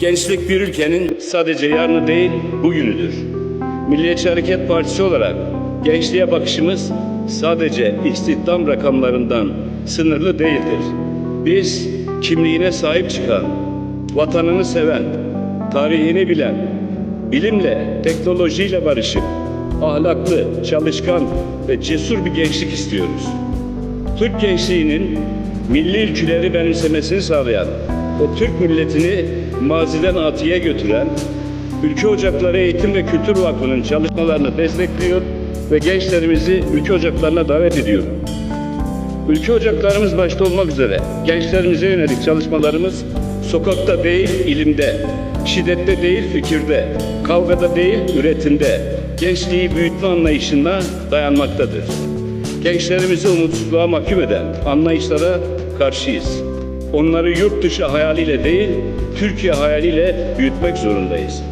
Gençlik bir ülkenin sadece yarını değil, bugünüdür. Milliyetçi Hareket Partisi olarak gençliğe bakışımız sadece istihdam rakamlarından sınırlı değildir. Biz kimliğine sahip çıkan, vatanını seven, tarihini bilen, bilimle, teknolojiyle barışık, ahlaklı, çalışkan ve cesur bir gençlik istiyoruz. Türk gençliğinin milli ülküleri benimsemesini sağlayan ve Türk milletini maziden atıya götüren Ülke Ocakları Eğitim ve Kültür Vakfı'nın çalışmalarını destekliyor ve gençlerimizi ülke ocaklarına davet ediyor. Ülke ocaklarımız başta olmak üzere gençlerimize yönelik çalışmalarımız sokakta değil ilimde, şiddette değil fikirde, kavgada değil üretimde, gençliği büyütme anlayışına dayanmaktadır. Gençlerimizi umutsuzluğa mahkum eden anlayışlara karşıyız. Onları yurt dışı hayaliyle değil, Türkiye hayaliyle büyütmek zorundayız.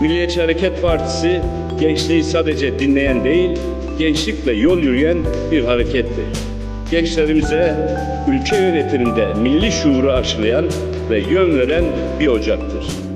Milliyetçi Hareket Partisi gençliği sadece dinleyen değil, gençlikle yol yürüyen bir harekettir gençlerimize ülke yönetiminde milli şuuru aşılayan ve yön veren bir ocaktır.